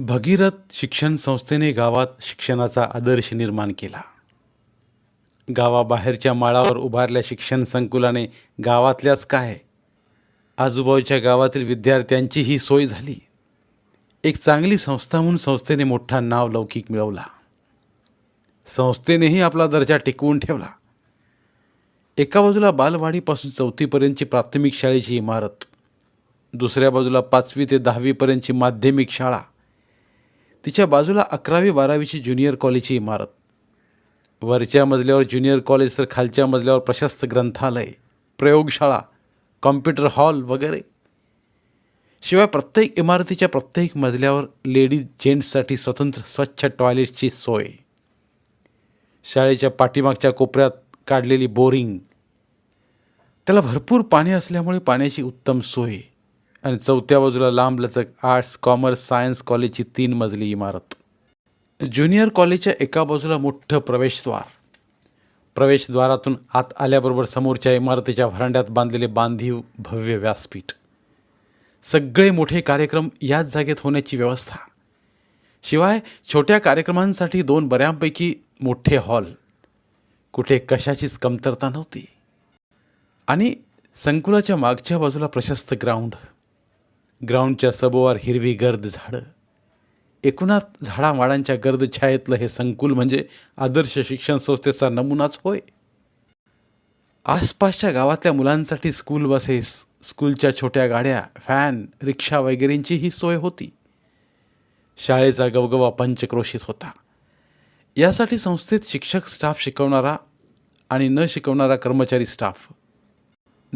भगीरथ शिक्षण संस्थेने गावात शिक्षणाचा आदर्श निर्माण केला. गावाबाहेरच्या माळावर उभारल्या शिक्षण संकुलाने गावातल्याच काय? आजूबाजूच्या गावातील विद्यार्थ्यांची ही सोय झाली. एक चांगली संस्था म्हणून संस्थेने मोठा नाव लौकिक मिळवला. संस्थेनेही आपला दर्जा टिकवून ठेवला. एका बाजूला बालवाडीपासून चौथीपर्यंतची प्राथमिक शाळेची इमारत दुसऱ्या बाजूला पाचवी ते दहावीपर्यंतची माध्यमिक शाळा तिच्या बाजूला अकरावी बारावीची ज्युनियर कॉलेजची इमारत. वरच्या मजल्यावर ज्युनियर कॉलेज तर खालच्या मजल्यावर प्रशस्त ग्रंथालय प्रयोगशाळा कॉम्प्युटर हॉल वगैरे. शिवाय प्रत्येक इमारतीच्या प्रत्येक मजल्यावर लेडीज जेंट्ससाठी स्वतंत्र स्वच्छ टॉयलेटची सोय. शाळेच्या पाठीमागच्या कोपऱ्यात काढलेली बोरिंग. त्याला भरपूर पाणी असल्यामुळे पाण्याची उत्तम सोय. आणि चौथ्या बाजूला लांबलचक आर्ट्स कॉमर्स सायन्स कॉलेजची तीन मजली इमारत. ज्युनियर कॉलेजच्या एका बाजूला मोठं प्रवेशद्वार. प्रवेशद्वारातून आत आल्याबरोबर समोरच्या इमारतीच्या व्हरांड्यात बांधलेले बांधीव भव्य व्यासपीठ. सगळे मोठे कार्यक्रम याच जागेत होण्याची व्यवस्था. शिवाय छोट्या कार्यक्रमांसाठी दोन बऱ्यापैकी मोठे हॉल. कुठे कशाचीच कमतरता नव्हती. आणि संकुलाच्या मागच्या बाजूला प्रशस्त ग्राउंड. ग्राउंडच्या सभोवार हिरवी गर्द झाडं. एकूणात झाडामाडांच्या गर्द छायेतलं हे संकुल म्हणजे आदर्श शिक्षण संस्थेचा नमुनाच होय. आसपासच्या गावातल्या मुलांसाठी स्कूल बसेस स्कूलच्या छोट्या गाड्या फॅन रिक्षा वगैरेंची ही सोय होती. शाळेचा गवगवा पंचक्रोशीत होता. यासाठी संस्थेत शिक्षक स्टाफ शिकवणारा आणि न शिकवणारा कर्मचारी स्टाफ.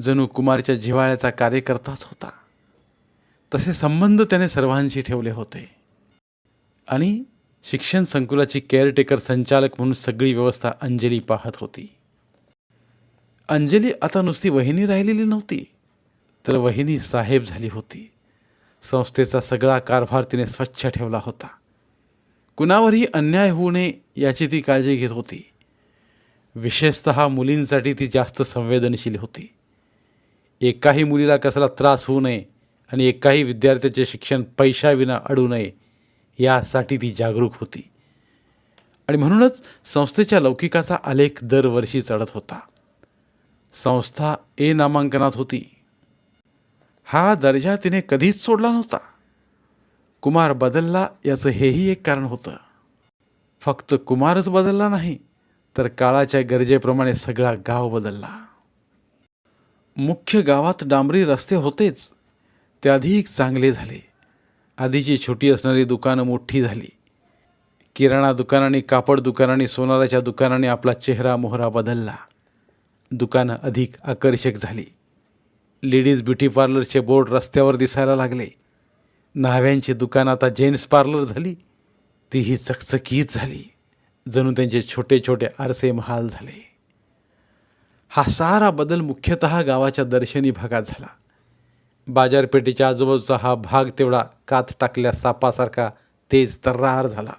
जणू कुमारच्या जिव्हाळ्याचा कार्यकर्ताच होता. तसे संबंध त्याने सर्वांशी ठेवले होते. आणि शिक्षण संकुलाची केअरटेकर संचालक म्हणून सगळी व्यवस्था अंजली पाहत होती. अंजली आता नुसती वहिनी राहिलेली नव्हती तर वहिनी साहेब झाली होती. संस्थेचा सगळा कारभार तिने स्वच्छ ठेवला होता. कुणावरही अन्याय होऊ नये याची ती काळजी घेत होती. विशेषत मुलींसाठी ती जास्त संवेदनशील होती. एकाही मुलीला कसला त्रास होऊ नये आणि एकाही विद्यार्थ्याचे शिक्षण पैशाविना अडू नये यासाठी ती जागरूक होती. आणि म्हणूनच संस्थेच्या लौकिकाचा आलेख दरवर्षी चढत होता. संस्था ए नामांकनात होती. हा दर्जा तिने कधीच सोडला नव्हता. कुमार बदलला याचं हेही एक कारण होतं. फक्त कुमारच बदलला नाही तर काळाच्या गरजेप्रमाणे सगळा गाव बदलला. मुख्य गावात डांबरी रस्ते होतेच ते अधिक चांगले झाले. आधीची छोटी असणारी दुकानं मोठी झाली. किराणा दुकानाने कापड दुकानाने सोनाराच्या दुकानाने आपला चेहरा मोहरा बदलला. दुकानं अधिक आकर्षक झाली. लेडीज ब्युटी पार्लरचे बोर्ड रस्त्यावर दिसायला लागले. न्हाव्यांची दुकानं आता जेंट्स पार्लर झाली. तीही चकचकीत झाली. जणू त्यांचे छोटे छोटे आरसे महाल झाले. हा सारा बदल मुख्यतः गावाच्या दर्शनी भागात झाला. बाजारपेठेच्या आजूबाजूचा हा भाग तेवढा कात टाकल्या सापासारखा तेज तर्रार झाला.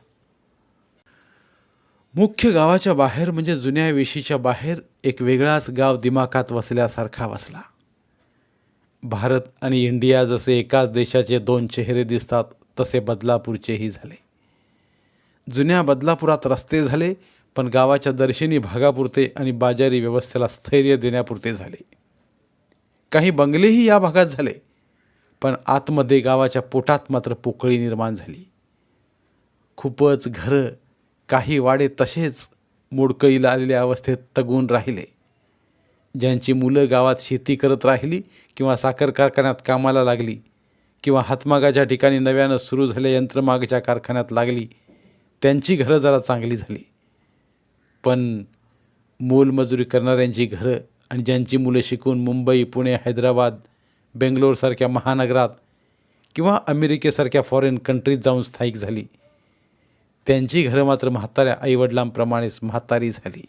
मुख्य गावाच्या बाहेर म्हणजे जुन्या वेशीच्या बाहेर एक वेगळाच गाव दिमाखात वसल्यासारखा वसला. भारत आणि इंडिया जसे एकाच देशाचे दोन चेहरे दिसतात तसे बदलापूरचेही झाले. जुन्या बदलापुरात रस्ते झाले पण गावाच्या दर्शनी भागापुरते आणि बाजारी व्यवस्थेला स्थैर्य देण्यापुरते झाले. काही बंगलेही या भागात झाले पण आतमध्ये गावाच्या पोटात मात्र पोकळी निर्माण झाली. खूपच घरं काही वाडे तसेच मोडकळीला आलेल्या अवस्थेत तगून राहिले. ज्यांची मुलं गावात शेती करत राहिली किंवा साखर कारखान्यात कामाला लागली किंवा हातमागाच्या ठिकाणी नव्यानं सुरू झाल्या यंत्रमागाच्या कारखान्यात लागली त्यांची घरं जरा चांगली झाली. पण मोलमजुरी करणाऱ्यांची घरं आणि ज्यांची मुलं शिकून मुंबई पुणे हैदराबाद बेंगलोरसारख्या महानगरात किंवा अमेरिकेसारख्या फॉरेन कंट्रीत जाऊन स्थायिक झाली. त्यांची घरं मात्र म्हाताऱ्या आईवडिलांप्रमाणेच म्हातारी झाली.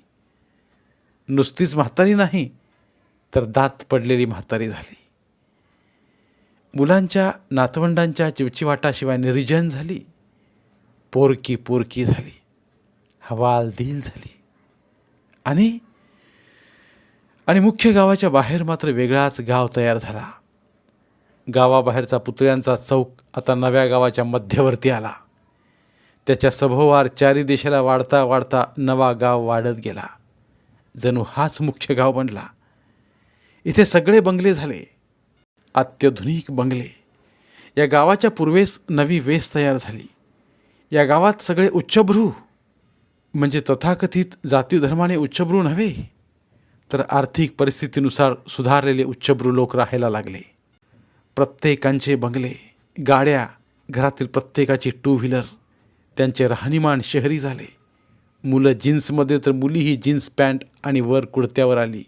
नुसतीच म्हातारी नाही तर दात पडलेली म्हातारी झाली. मुलांच्या नातवंडांच्या चिवचिवाटाशिवाय निर्जन झाली. पोरकी पोरकी झाली. हवाल दिल झाली. आणि आणि मुख्य गावाच्या बाहेर मात्र वेगळाच गाव तयार झाला. गावाबाहेरचा पुतळ्यांचा चौक आता नव्या गावाच्या मध्यवर्ती आला. त्याच्या सभोवार चारी दिशेला वाढता वाढता नवा गाव वाढत गेला. जणू हाच मुख्य गाव बनला. इथे सगळे बंगले झाले. अत्याधुनिक बंगले. या गावाच्या पूर्वेस नवी वेस तयार झाली. या गावात सगळे उच्चभ्रू. म्हणजे तथाकथित जाती धर्माने उच्चभ्रू नव्हे. तर आर्थिक परिस्थितीनुसार सुधारलेले उच्चभ्रू लोक राहायला लागले. प्रत्येकांचे बंगले गाड्या घरातील प्रत्येकाची टू व्हीलर त्यांचे राहणीमान शहरी झाले. मुलं जीन्समध्ये तर मुलीही जीन्स पॅन्ट आणि वर कुडत्यावर आली.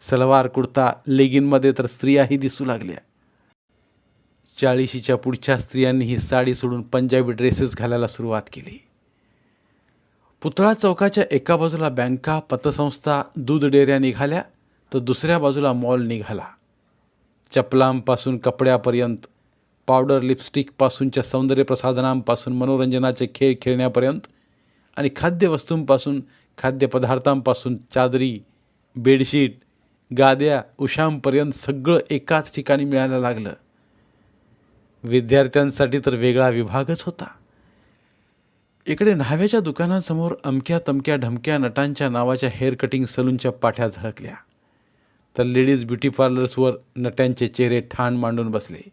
सलवार कुडता लेगिनमध्ये तर स्त्रियाही दिसू लागल्या. चाळीशीच्या पुढच्या स्त्रियांनीही साडी सोडून पंजाबी ड्रेसेस घालायला सुरुवात केली. पुतळा चौकाच्या एका बाजूला बँका पतसंस्था दूध डेऱ्या निघाल्या तर दुसऱ्या बाजूला मॉल निघाला. चपलांपासून कपड्यापर्यंत पावडर लिपस्टिकपासूनच्या सौंदर्यप्रसाधनांपासून मनोरंजनाचे खेळ खेळण्यापर्यंत आणि खाद्यवस्तूंपासून खाद्यपदार्थांपासून चादरी बेडशीट गाद्या उशांपर्यंत सगळं एकाच ठिकाणी मिळायला लागलं. विद्यार्थ्यांसाठी तर वेगळा विभागच होता. इकडे न्हाव्याच्या दुकानासमोर अमक्या तमक्या ढमक्या नटांच्या नावाच्या हेअर कटिंग सलूनच्या पाठ्या झळकल्या. तर लेडीज ब्युटी पार्लर्सवर नट्यांचे चेहरे ठाण मांडून बसले.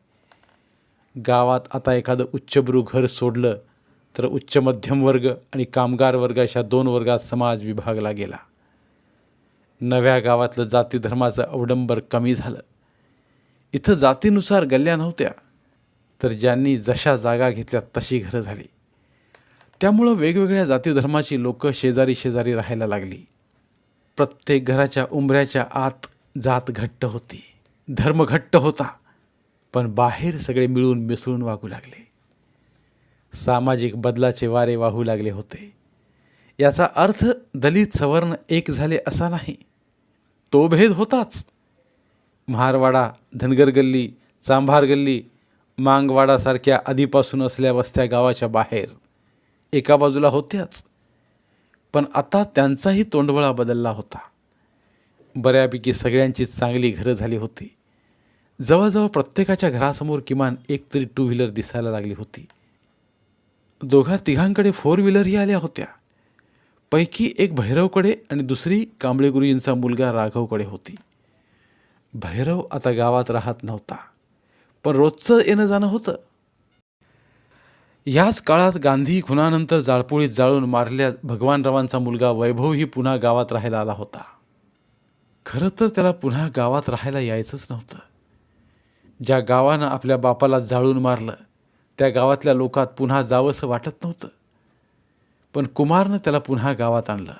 गावात आता एखादं उच्चभ्रू घर सोडलं तर उच्च मध्यम वर्ग आणि कामगार वर्ग अशा दोन वर्गात समाज विभागला गेला. नव्या गावातलं जाती धर्माचं अवडंबर कमी झालं. इथं जातीनुसार गल्ल्या नव्हत्या तर ज्यांनी जशा जागा घेतल्या तशी घरं झाली. त्यामुळं वेगवेगळ्या जाती धर्माची लोकं शेजारी शेजारी राहायला लागली. प्रत्येक घराच्या उंबऱ्याच्या आत जात घट्ट होती. धर्म घट्ट होता. पण बाहेर सगळे मिळून मिसळून वागू लागले. सामाजिक बदलाचे वारे वाहू लागले होते. याचा अर्थ दलित सवर्ण एक झाले असा नाही. तो भेद होताच. महारवाडा धनगर गल्ली चांभार गल्ली मांगवाडासारख्या आधीपासून असल्या वस्त्या गावाच्या बाहेर. एका बाजूला होत्याच. पण आता त्यांचाही तोंडवळा बदलला होता. बऱ्यापैकी सगळ्यांची चांगली घरं झाली होती. जवळजवळ प्रत्येकाच्या घरासमोर किमान एक तरी टू व्हीलर दिसायला लागली होती. दोघा तिघांकडे फोर व्हीलरही आल्या होत्या. पैकी एक भैरवकडे आणि दुसरी कांबळे गुरुजींचा मुलगा राघवकडे होती. भैरव आता गावात राहत नव्हता. पण रोजचं येणं जाणं होतं. याच काळात गांधी खुनानंतर जाळपोळीत जाळून मारल्या भगवानरावांचा मुलगा वैभवही पुन्हा गावात राहायला आला होता. खरं तर त्याला पुन्हा गावात राहायला यायचंच नव्हतं. ज्या गावानं आपल्या बापाला जाळून मारलं त्या गावातल्या लोकात पुन्हा जावंसं वाटत नव्हतं. पण कुमारनं त्याला पुन्हा गावात आणलं.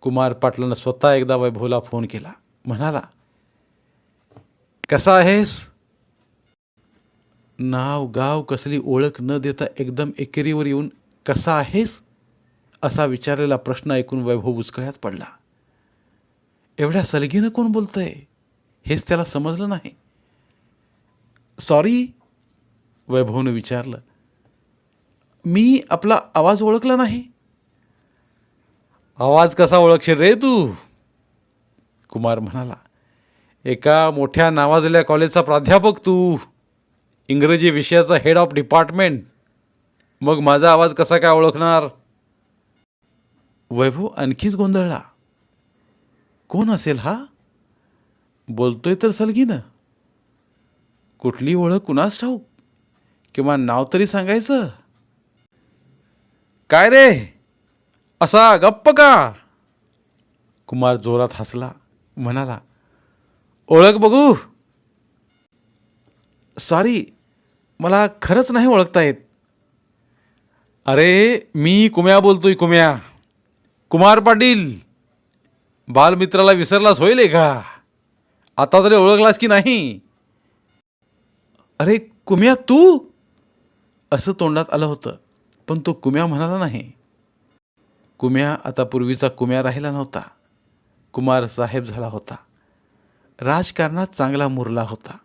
कुमार पाटलानं स्वतः एकदा वैभवला फोन केला. म्हणाला कसा आहेस? नाव गाव कसली ओळख न देता एकदम एकेरीवर येऊन कसा आहेस? असा विचारलेला प्रश्न ऐकून वैभव बुचकळ्यात पडला. एवढ्या सलगीनं कोण बोलतंय? हेच त्याला समजलं नाही. सॉरी वैभवनं विचारलं. मी आपला आवाज ओळखला नाही. आवाज कसा ओळखशील रे तू? कुमार म्हणाला. एका मोठ्या नावाजलेल्या कॉलेजचा प्राध्यापक तू. इंग्रजी विषयाचा हेड ऑफ डिपार्टमेंट मग माझा आवाज कसा काय ओळखणार? वैभव आणखीच गोंधळला. कोण असेल हा? बोलतोय तर सलगीनं. कुठली ओळख कुणास ठाऊक? किंवा नाव तरी सांगायचं? काय रे? असा गप्प का? कुमार जोरात हसला म्हणाला ओळख बघू. सॉरी मला खरंच नाही ओळखता येत. अरे मी कुम्या बोलतोय कुम्या. कुमार पाटील बालमित्राला विसरलास होईल का आता तरी ओळखलास की नाही? अरे कुम्या तू? असं तोंडात आलं होतं पण तो कुम्या म्हणाला नाही. कुम्या आता पूर्वीचा कुम्या राहिला नव्हता. कुमार साहेब झाला होता. राजकारणात चांगला मुरला होता.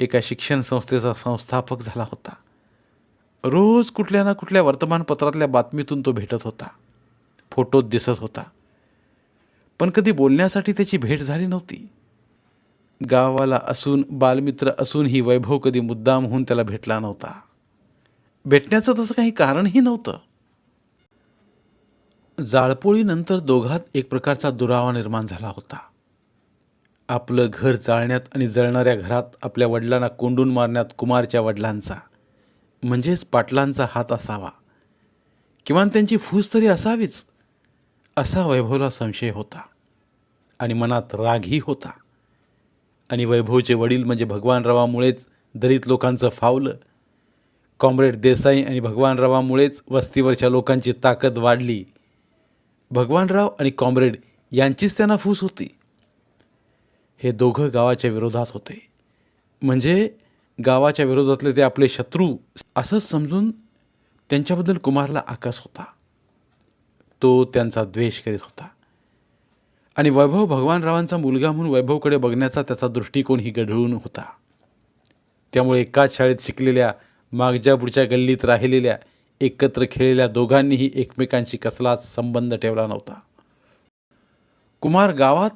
एका शिक्षण संस्थेचा संस्थापक झाला होता. रोज कुठल्या ना कुठल्या वर्तमानपत्रातल्या बातमीतून तो भेटत होता. फोटोत दिसत होता. पण कधी बोलण्यासाठी त्याची भेट झाली नव्हती. गावाला असून बालमित्र असून ही वैभव कधी मुद्दाम होऊन त्याला भेटला नव्हता. भेटण्याचं तसं काही कारणही नव्हतं. जाळपोळीनंतर दोघात एक प्रकारचा दुरावा निर्माण झाला होता. आपलं घर जाळण्यात आणि जळणाऱ्या घरात आपल्या वडिलांना कोंडून मारण्यात कुमारच्या वडिलांचा म्हणजेच पाटलांचा हात असावा. किमान त्यांची फूस तरी असावीच असा वैभवला संशय होता. आणि मनात रागही होता. आणि वैभवचे वडील म्हणजे भगवानरावामुळेच दलित लोकांचं फावलं कॉम्रेड देसाई आणि भगवानरावामुळेच वस्तीवरच्या लोकांची ताकद वाढली. भगवानराव आणि कॉम्रेड यांचीच त्यांना फूस होती. हे दोघं गावाच्या विरोधात होते. म्हणजे गावाच्या विरोधातले ते आपले शत्रू असंच समजून त्यांच्याबद्दल कुमारला आकस होता. तो त्यांचा द्वेष करीत होता. आणि वैभव भगवानरावांचा मुलगा म्हणून वैभवकडे बघण्याचा त्याचा दृष्टिकोनही गढळून होता. त्यामुळे एकाच शाळेत शिकलेल्या मागच्या पुढच्या गल्लीत राहिलेल्या एकत्र खेळलेल्या दोघांनीही एकमेकांशी कसलाच संबंध ठेवला नव्हता. कुमार गावात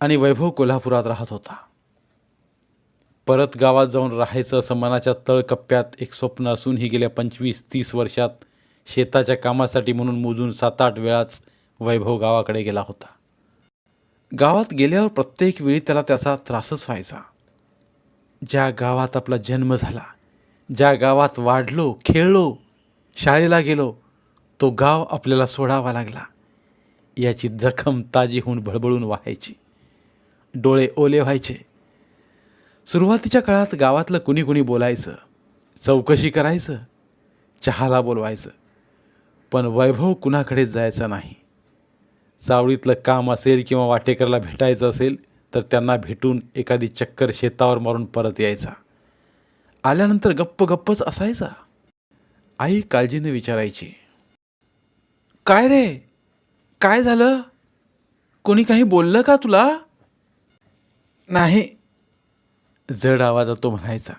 आणि वैभव कोल्हापुरात राहत होता. परत गावात जाऊन राहायचं असं मनाच्या तळकप्प्यात एक स्वप्न असूनही गेल्या पंचवीस तीस वर्षात शेताच्या कामासाठी म्हणून मोजून सात आठ वेळाच वैभव गावाकडे गेला होता. गावात गेल्यावर प्रत्येक वेळी त्याला त्याचा त्रासच व्हायचा. ज्या गावात आपला जन्म झाला ज्या गावात वाढलो खेळलो शाळेला गेलो तो गाव आपल्याला सोडावा लागला. याची जखम ताजी होऊन भळबळून वाहायची. डोळे ओले व्हायचे. सुरुवातीच्या काळात गावातलं कुणी कुणी बोलायचं चौकशी करायचं चहाला बोलवायचं पण वैभव कुणाकडेच जायचं नाही. चावडीतलं काम असेल किंवा वाटेकरला भेटायचं असेल तर त्यांना भेटून एखादी चक्कर शेतावर मारून परत यायचा. आल्यानंतर गप्प गप्पच असायचा. आई काळजीने विचारायची काय रे? काय झालं? कोणी काही बोललं का तुला? नाही जड आवाजात तो म्हणायचा.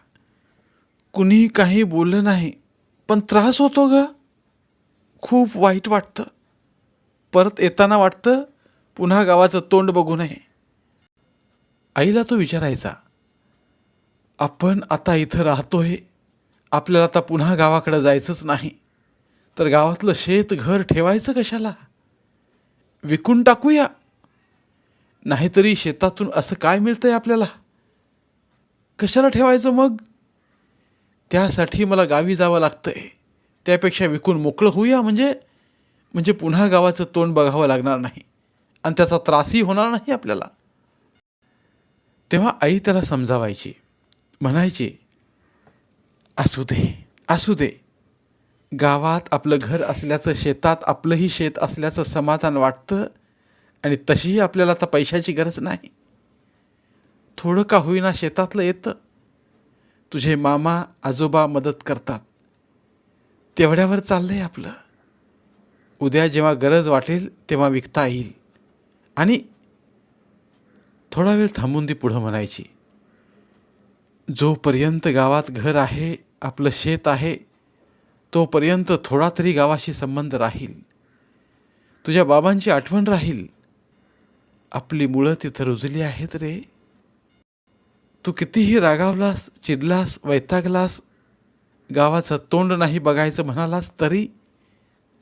कुणी काही बोललं नाही पण त्रास होतो ग. खूप वाईट वाटतं. परत येताना वाटतं पुन्हा गावाचं तोंड बघू नये. आईला तो विचारायचा आपण आता इथं राहतोय. आपल्याला आता पुन्हा गावाकडं जायचंच नाही. तर गावातलं शेत घर ठेवायचं कशाला? विकून टाकूया. नाहीतरी शेतातून असं काय मिळतंय आपल्याला? कशाला ठेवायचं मग? त्यासाठी मला गावी जावं लागतंय. त्यापेक्षा विकून मोकळं होऊया म्हणजे? म्हणजे पुन्हा गावाचं तोंड बघावं लागणार नाही. आणि त्याचा त्रासही होणार नाही आपल्याला. तेव्हा आई त्याला समजावायची. म्हणायची असू दे असू दे. गावात आपलं घर असल्याचं शेतात आपलंही शेत असल्याचं समाधान वाटतं आणि तशीही आपल्याला आता पैशाची गरज नाही. थोडं का होईना शेतातलं येतं. तुझे मामा आजोबा मदत करतात. तेवढ्यावर चाललंय आपलं. उद्या जेव्हा गरज वाटेल तेव्हा विकता येईल. आणि थोडा वेळ थांबून ती पुढं म्हणायची. जोपर्यंत गावात घर आहे आपलं शेत आहे तोपर्यंत थोडा तरी गावाशी संबंध राहील. तुझ्या बाबांची आठवण राहील. आपली मुळं तिथं रुजली आहेत रे. तू कितीही रागावलास चिडलास वैतागलास गावाचं तोंड नाही बघायचं म्हणालास तरी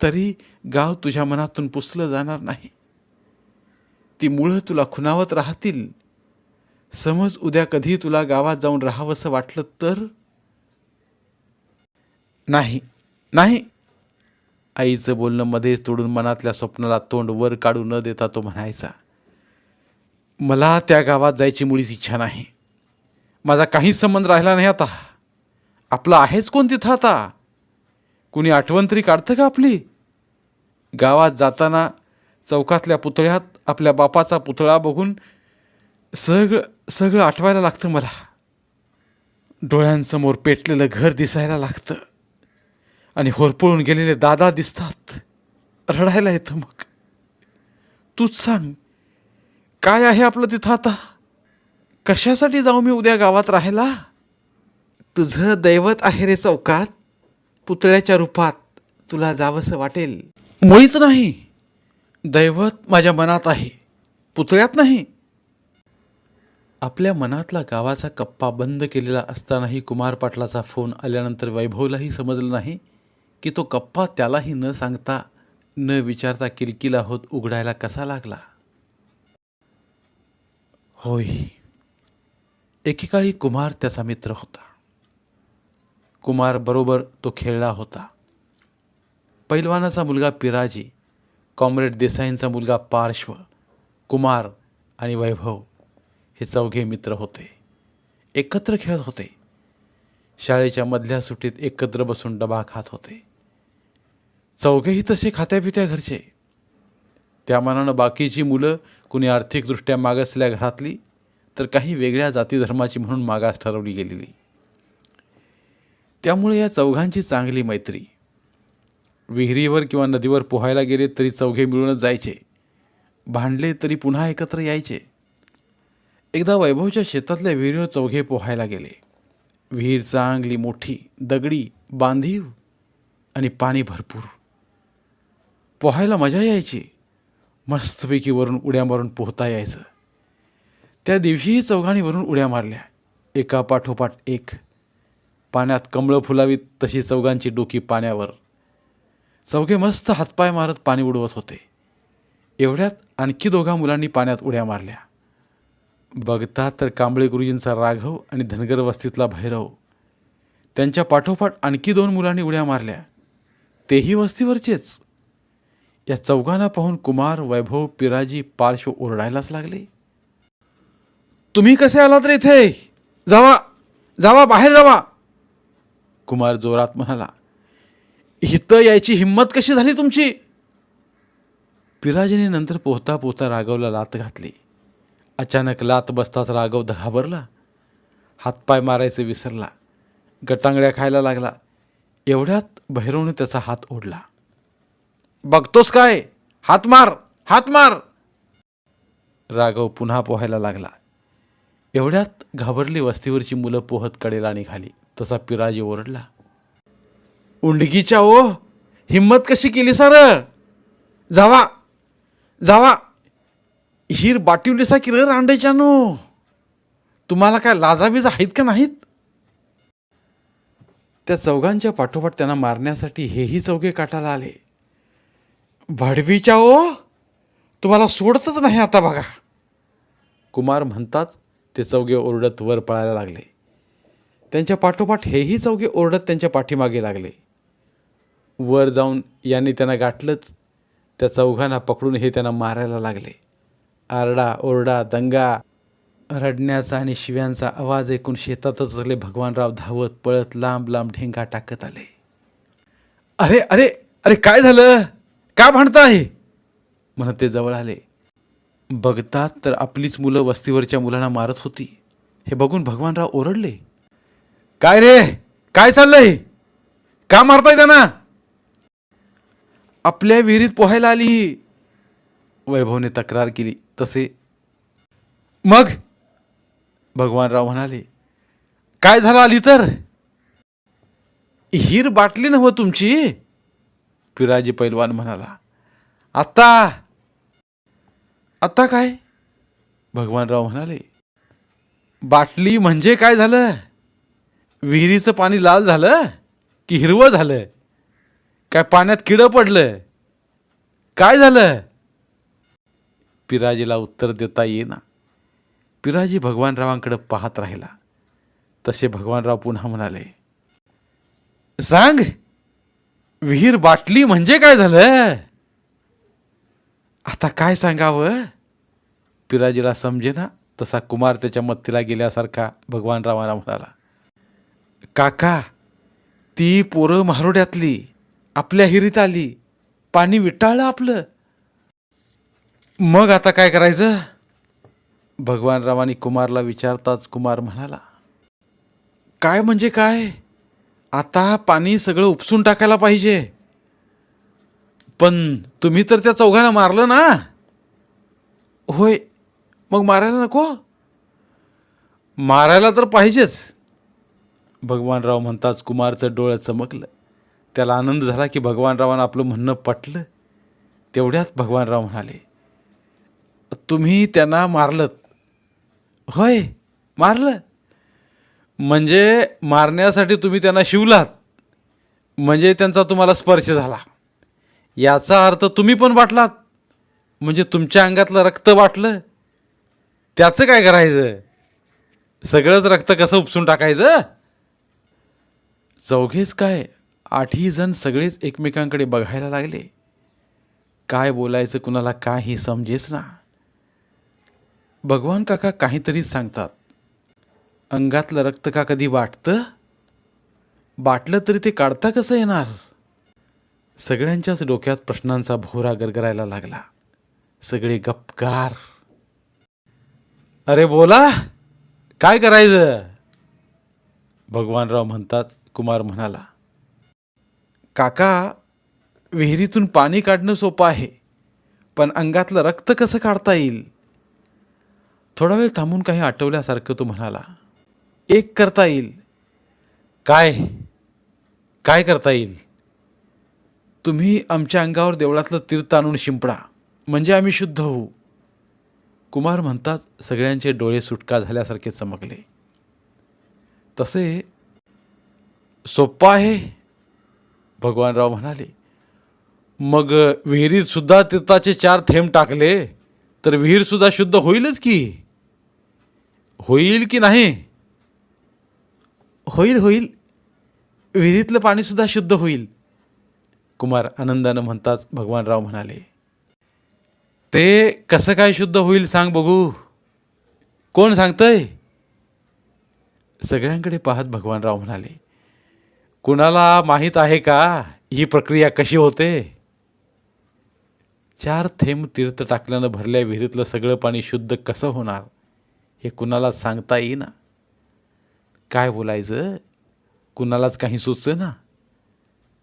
तरी गाव तुझ्या मनातून पुसलं जाणार नाही. ती मुळं तुला खुनावत राहतील. समज उद्या कधी तुला गावात जाऊन राहावंसं वाटलं तर? नाही नाही. आईचं बोलणं मध्येच तोडून मनातल्या स्वप्नाला तोंड वर काढू न देता तो म्हणायचा मला त्या गावात जायची मुळीच इच्छा नाही. माझा काहीच संबंध राहिला नाही आता. आपलं आहेच कोण तिथं आता? कुणी आठवण तरी काढतं का आपली? गावात जाताना चौकातल्या पुतळ्यात आपल्या बापाचा पुतळा बघून सगळं सगळं आठवायला लागतं मला. डोळ्यांसमोर पेटलेलं घर दिसायला लागतं. आणि होरपळून गेलेले दादा दिसतात. रडायला येतं मग. तूच सांग काय आहे आपलं तिथं आता? कशासाठी जाऊ मी उद्या गावात राहायला? तुझं दैवत आहे रे चौकात. पुतळ्याच्या रूपात तुला जावंसं वाटेल. मुळीच नाही. दैवत माझ्या मनात आहे. पुतळ्यात नाही. आपल्या मनातला गावाचा कप्पा बंद केलेला असतानाही कुमार पाटलाचा फोन आल्यानंतर वैभवलाही समजलं नाही की तो कप्पा त्यालाही न सांगता न विचारता किलकिला होत उघडायला कसा लागला. होय. एकेकाळी कुमार त्याचा मित्र होता. कुमार बरोबर तो खेळला होता. पैलवानाचा मुलगा पिराजी कॉम्रेड देसाईंचा मुलगा पार्श्व कुमार आणि वैभव हे चौघे मित्र होते. एकत्र खेळत होते. शाळेच्या मधल्या सुट्टीत एकत्र बसून डबा खात होते. चौघेही तसे खात्यापित्या घरचे. त्या मानानं बाकीची मुलं कुणी आर्थिकदृष्ट्या मागासल्या घरातली तर काही वेगळ्या जाती धर्माची म्हणून मागास ठरवली गेलेली. त्यामुळे या चौघांची चांगली मैत्री. विहिरीवर किंवा नदीवर पोहायला गेले तरी चौघे मिळूनच जायचे. भांडले तरी पुन्हा एकत्र यायचे. एकदा वैभवच्या शेतातल्या विहिरीवर चौघे पोहायला गेले. विहीर चांगली मोठी दगडी बांधीव आणि पाणी भरपूर. पोहायला मजा यायची. मस्तपैकी वरून उड्या मारून पोहता यायचं. त्या दिवशीही चौघांनी वरून उड्या मारल्या. एका पाठोपाठ एक. पाण्यात कमळं फुलावीत तशी चौघांची डोकी पाण्यावर. चौघे मस्त हातपाय मारत पाणी उडवत होते. एवढ्यात आणखी दोघा मुलांनी पाण्यात उड्या मारल्या. बघता तर कांबळे गुरुजींचा राघव आणि धनगर वस्तीतला भैरव. त्यांच्या पाठोपाठ आणखी दोन मुलांनी उड्या मारल्या. तेही वस्तीवरचेच. या चौघांना पाहून कुमार वैभव पिराजी पार्श्व ओरडायलाच लागले. तुम्ही कसे आलात रे इथे? जावा जावा बाहेर जावा. कुमार जोरात म्हणाला इथं यायची हिंमत कशी झाली तुमची? पिराजीने नंतर पोहता पोहता राघवला लात घातली. अचानक लात बसताच राघव घाबरला हातपाय मारायचे विसरला. गटांगड्या खायला लागला. एवढ्यात भैरवने त्याचा हात ओढला. बघतोस काय? हात मार हात मार. राघव पुन्हा पोहायला लागला. एवढ्यात घाबरली वस्तीवरची मुलं पोहत कडेला निघाली तसा पिराजी ओरडला. उंडगीच्या ओ हिम्मत कशी केली सर? जावा जावा. हिर बाटिवलीसा किर र रांडेच्यानो तुम्हाला काय लाजाबीजा आहेत का नाहीत? त्या चौघांच्या पाठोपाठ त्यांना मारण्यासाठी हेही चौघे काटाला आले. भाडवीच्या ओ हो? तुम्हाला सोडतच नाही आता बघा. कुमार म्हणताच ते चौघे ओरडत वर पळायला लागले. त्यांच्या पाठोपाठ हेही चौघे ओरडत त्यांच्या पाठीमागे लागले. वर जाऊन यांनी त्यांना गाठलंच. त्या चौघांना पकडून हे त्यांना मारायला लागले. आरडा ओरडा दंगा रडण्याचा आणि शिव्यांचा आवाज ऐकून शेतातच असले भगवानराव धावत पळत लांब लांब ढेंगा टाकत आले. अरे अरे अरे काय झालं? का आहे म्हणत ते जवळ आले. बघतात तर आपलीच मुलं वस्तीवरच्या मुलांना मारत होती. हे बघून भगवानराव ओरडले. काय रे? काय चाललंय का मारताय त्यांना? आपल्या विहिरीत पोहायला आली ही. वैभवने तक्रार केली. तसे. मग? भगवानराव म्हणाले काय झालं आली तर हीर बाटली नव्ह तुमची? पिराजी पैलवान म्हणाला आता आता काय? भगवानराव म्हणाले बाटली म्हणजे काय झालं? विहिरीचं पाणी लाल झालं की हिरवं झालं? काय पाण्यात किडं पडलं? काय झालं? पिराजीला उत्तर देता येईना. पिराजी भगवानरावांकडे पाहत राहिला. तसे भगवानराव पुन्हा म्हणाले सांग विहीर बाटली म्हणजे काय झालं आता काय सांगावं? पिराजीला समजेना तसा कुमार त्याच्या मत्तीला गेल्यासारखा भगवानरावांना म्हणाला काका ती पोरं मारुड्यातली आपल्या हिरीत आली पाणी विटाळलं आपलं. मग आता काय करायचं? भगवानरावांनी कुमारला विचारताच कुमार म्हणाला काय म्हणजे काय? आता पाणी सगळं उपसून टाकायला पाहिजे. पण तुम्ही तर त्या चौघांना मारलं ना? होय मग मारायला नको? मारायला तर पाहिजेच. भगवानराव म्हणताच कुमारचं डोळं चमकलं. त्याला आनंद झाला की भगवानरावांना आपलं म्हणणं पटलं. तेवढ्यात भगवानराव म्हणाले तुम्ही त्यांना मारलं होय मारलं. म्हणजे मारण्यासाठी तुम्ही त्यांना शिवलात म्हणजे त्यांचा तुम्हाला स्पर्श झाला. याचा अर्थ तुम्ही पण वाटलात. म्हणजे तुमच्या अंगातलं रक्त वाटलं. त्याचं काय करायचं? सगळंच रक्त कसं उपसून टाकायचं? चौघेच काय? आठही जण सगळेच एकमेकांकडे बघायला लागले. काय बोलायचं कुणाला काही समजेच ना. भगवान काका काहीतरी सांगतात. अंगातलं रक्त का कधी वाटतं? बाटलं तरी ते काढता कसं येणार? सगळ्यांच्याच डोक्यात प्रश्नांचा भोरा गरगरायला लागला. सगळे गपकार. अरे बोला काय करायचं? भगवानराव म्हणतात कुमार म्हणाला काका विहिरीतून पाणी काढणं सोपं आहे पण अंगातलं रक्त कसं काढता येईल? थोडा वेळ थांबून काही आठवल्यासारखं तो म्हणाला एक करता येईल. काय? काय करता येईल? तुम्ही आमच्या अंगावर देवळातलं तीर्थ आणून शिंपडा. म्हणजे आम्ही शुद्ध होऊ. कुमार म्हणतात सगळ्यांचे डोळे सुटका झाल्यासारखे चमकले. तसे सोप्पं आहे भगवानराव म्हणाले. मग विहिरीत सुद्धा तीर्थाचे चार थेंब टाकले तर विहीर सुद्धा शुद्ध होईलच की? होईल की नाही? होईल होईल. विहिरीतलं पाणीसुद्धा शुद्ध होईल. कुमार आनंदानं म्हणताच भगवानराव म्हणाले ते कसं काय शुद्ध होईल सांग बघू. कोण सांगतंय? सगळ्यांकडे पाहत भगवानराव म्हणाले कुणाला माहीत आहे का ही प्रक्रिया कशी होते? चार थेंब तीर्थ टाकल्यानं भरल्या विहिरीतलं सगळं पाणी शुद्ध कसं होणार हे कुणाला सांगता येईना. काय बोलायचं? कुणालाच काही सुचतं ना?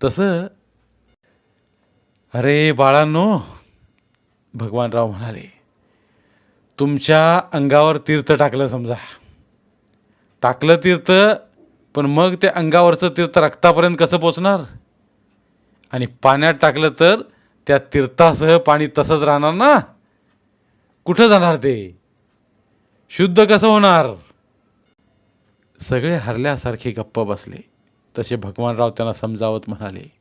तसं अरे बाळांनो भगवानराव म्हणाले तुमच्या अंगावर तीर्थ टाकलं समजा. टाकलं तीर्थ पण मग ते अंगावरचं तीर्थ रक्तापर्यंत कसं पोचणार? आणि पाण्यात टाकलं तर त्या तीर्थासह पाणी तसंच राहणार ना? कुठं जाणार ते? शुद्ध कसं होणार? सगळे हरल्यासारखे गप्प बसले. तसे भगवानराव त्यांना समजावत म्हणाले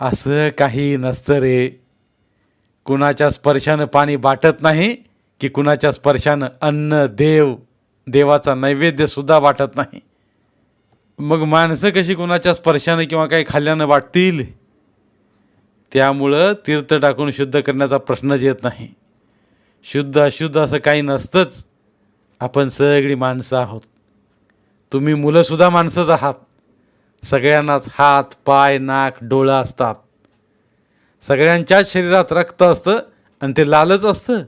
असं काही नसतं रे. कुणाच्या स्पर्शानं पाणी वाटत नाही की कुणाच्या स्पर्शानं अन्न देव देवाचा नैवेद्यसुद्धा वाटत नाही. मग माणसं कशी कुणाच्या स्पर्शानं किंवा काही खाल्ल्यानं वाटतील? त्यामुळं तीर्थ टाकून शुद्ध करण्याचा प्रश्नच येत नाही. शुद्ध अशुद्ध असं काही नसतंच. आपण सगळी माणसं आहोत. तुम्ही मुलंसुद्धा माणसंच आहात. सगळ्यांनाच हात पाय नाक डोळं असतात. सगळ्यांच्याच शरीरात रक्त असतं आणि ते लालच असतं.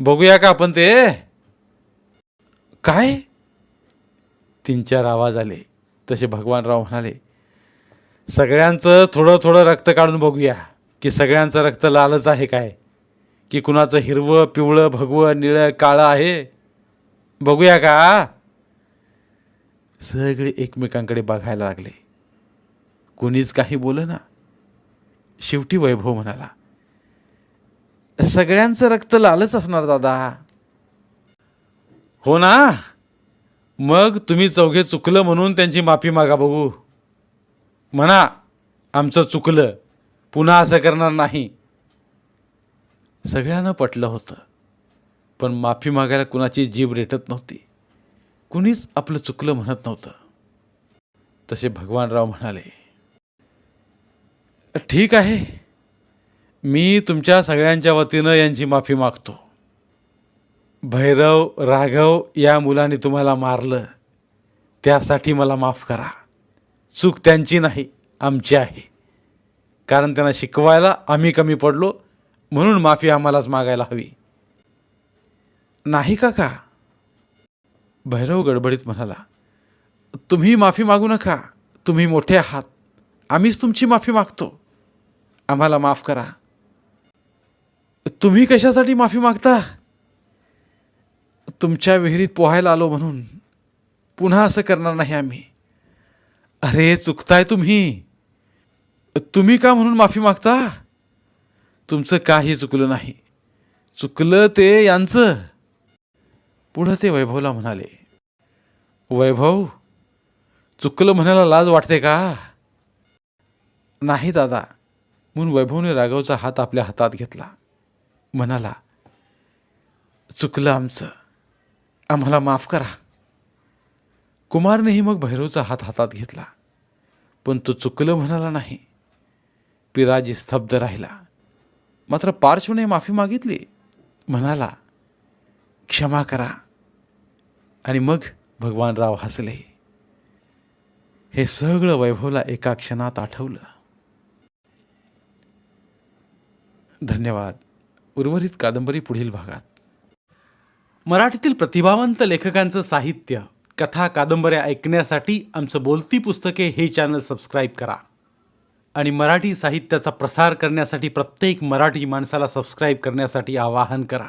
बघूया का आपण ते? काय? तीन चार आवाज आले. तसे भगवानराव म्हणाले सगळ्यांचं थोडं थोडं रक्त काढून बघूया की सगळ्यांचं रक्त लालच आहे काय? की कुणाचं हिरवं पिवळं भगवं निळं काळं आहे? बघूया का? सगळे एकमेकांकडे बघायला लागले. कोणीच काही बोल ना. शेवटी वैभव म्हणाला सगळ्यांचं रक्त लालच असणार दादा. हो ना. मग तुम्ही चौघे चुकलं म्हणून त्यांची माफी मागा बघू. म्हणा आमचं चुकलं. पुन्हा असं करणार नाही. सगळ्यांना पटलं होतं पण माफी मागायला कुणाची जीभ रेटत नव्हती. कुणीच आपलं चुकलं म्हणत नव्हतं. तसे भगवानराव म्हणाले ठीक आहे मी तुमच्या सगळ्यांच्या वतीनं यांची माफी मागतो. भैरव राघव या मुलाने तुम्हाला मारलं त्यासाठी मला माफ करा. चूक त्यांची नाही आमची आहे. कारण त्यांना शिकवायला आम्ही कमी पडलो म्हणून माफी आम्हालाच मागायला हवी. नाही काका भैरव गडबडीत म्हणाला तुम्ही माफी मागू नका तुम्ही मोठे आहात आम्हीच तुमची माफी मागतो. आम्हाला माफ करा. तुम्ही कशासाठी माफी मागता? तुमच्या विहिरीत पोहायला आलो म्हणून. पुन्हा असं करणार नाही आम्ही. अरे चुकताय तुम्ही. तुम्ही का म्हणून माफी मागता? तुमचं काही चुकलं नाही. चुकलं ते यांचं. पुढं ते वैभवला म्हणाले वैभव चुकलं म्हणायला लाज वाटते का? नाही दादा. म्हणून वैभवने राघवचा हात आपल्या हातात घेतला. म्हणाला चुकलं आमचं. आम्हाला माफ करा. कुमारनेही मग भैरवचा हात हातात घेतला. पण तो चुकलं म्हणाला नाही. पिराजी स्तब्ध राहिला. मात्र पार्श्वने माफी मागितली. म्हणाला क्षमा करा. आणि मग भगवानराव हसले. हे सगळं वैभवला एका क्षणात आठवलं. धन्यवाद. उर्वरित कादंबरी पुढील भागात. मराठीतील प्रतिभावंत लेखकांचं साहित्य कथा कादंबऱ्या ऐकण्यासाठी आमचं बोलती पुस्तके हे चॅनल सबस्क्राईब करा. आणि मराठी साहित्याचा प्रसार करण्यासाठी प्रत्येक मराठी माणसाला सबस्क्राईब करण्यासाठी आवाहन करा.